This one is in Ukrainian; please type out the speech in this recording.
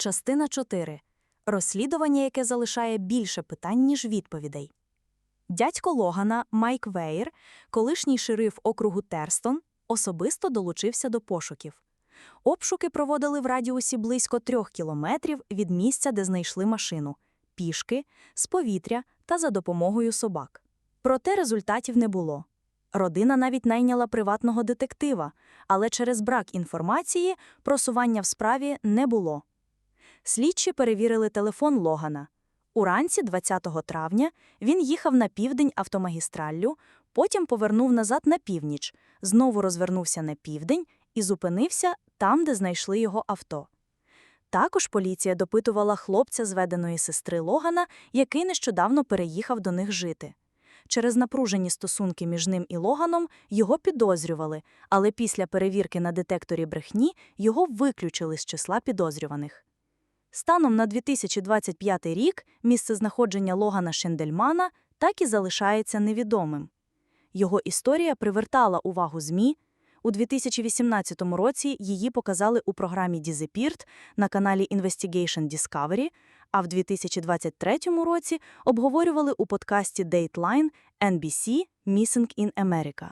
Частина 4. Розслідування, яке залишає більше питань, ніж відповідей. Дядько Логана Майк Вейер, колишній шериф округу Терстон, особисто долучився до пошуків. Обшуки проводили в радіусі близько трьох кілометрів від місця, де знайшли машину – пішки, з повітря та за допомогою собак. Проте результатів не було. Родина навіть найняла приватного детектива, але через брак інформації просування в справі не було. Слідчі перевірили телефон Логана. Уранці 20 травня він їхав на південь автомагістраллю, потім повернув назад на північ, знову розвернувся на південь і зупинився там, де знайшли його авто. Також поліція допитувала хлопця зведеної сестри Логана, який нещодавно переїхав до них жити. Через напружені стосунки між ним і Логаном його підозрювали, але після перевірки на детекторі брехні його виключили з числа підозрюваних. Станом на 2025 рік місце знаходження Логана Шендельмана так і залишається невідомим. Його історія привертала увагу ЗМІ. У 2018 році її показали у програмі Disappeared на каналі Investigation Discovery, а в 2023 році обговорювали у подкасті Dateline NBC Missing in America.